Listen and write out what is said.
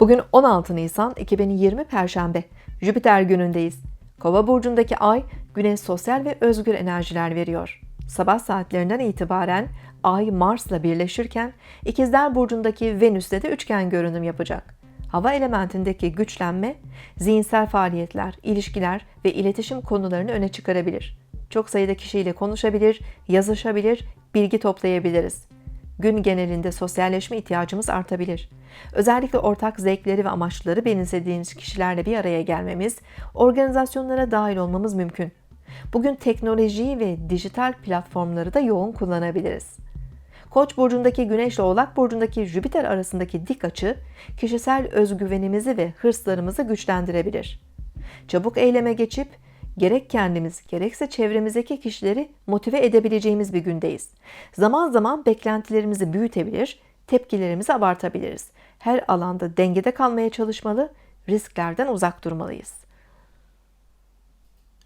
Bugün 16 Nisan 2020 Perşembe. Jüpiter günündeyiz. Kova burcundaki ay güne sosyal ve özgür enerjiler veriyor. Sabah saatlerinden itibaren ay Mars'la birleşirken İkizler burcundaki Venüs'le de üçgen görünüm yapacak. Hava elementindeki güçlenme, zihinsel faaliyetler, ilişkiler ve iletişim konularını öne çıkarabilir. Çok sayıda kişiyle konuşabilir, yazışabilir, bilgi toplayabiliriz. Gün genelinde sosyalleşme ihtiyacımız artabilir. Özellikle ortak zevkleri ve amaçları benimsediğimiz kişilerle bir araya gelmemiz, organizasyonlara dahil olmamız mümkün. Bugün teknolojiyi ve dijital platformları da yoğun kullanabiliriz. Koç burcundaki Güneş ile Oğlak burcundaki Jüpiter arasındaki dik açı kişisel özgüvenimizi ve hırslarımızı güçlendirebilir. Çabuk eyleme geçip gerek kendimiz gerekse çevremizdeki kişileri motive edebileceğimiz bir gündeyiz. Zaman zaman beklentilerimizi büyütebilir, tepkilerimizi abartabiliriz. Her alanda dengede kalmaya çalışmalı, risklerden uzak durmalıyız.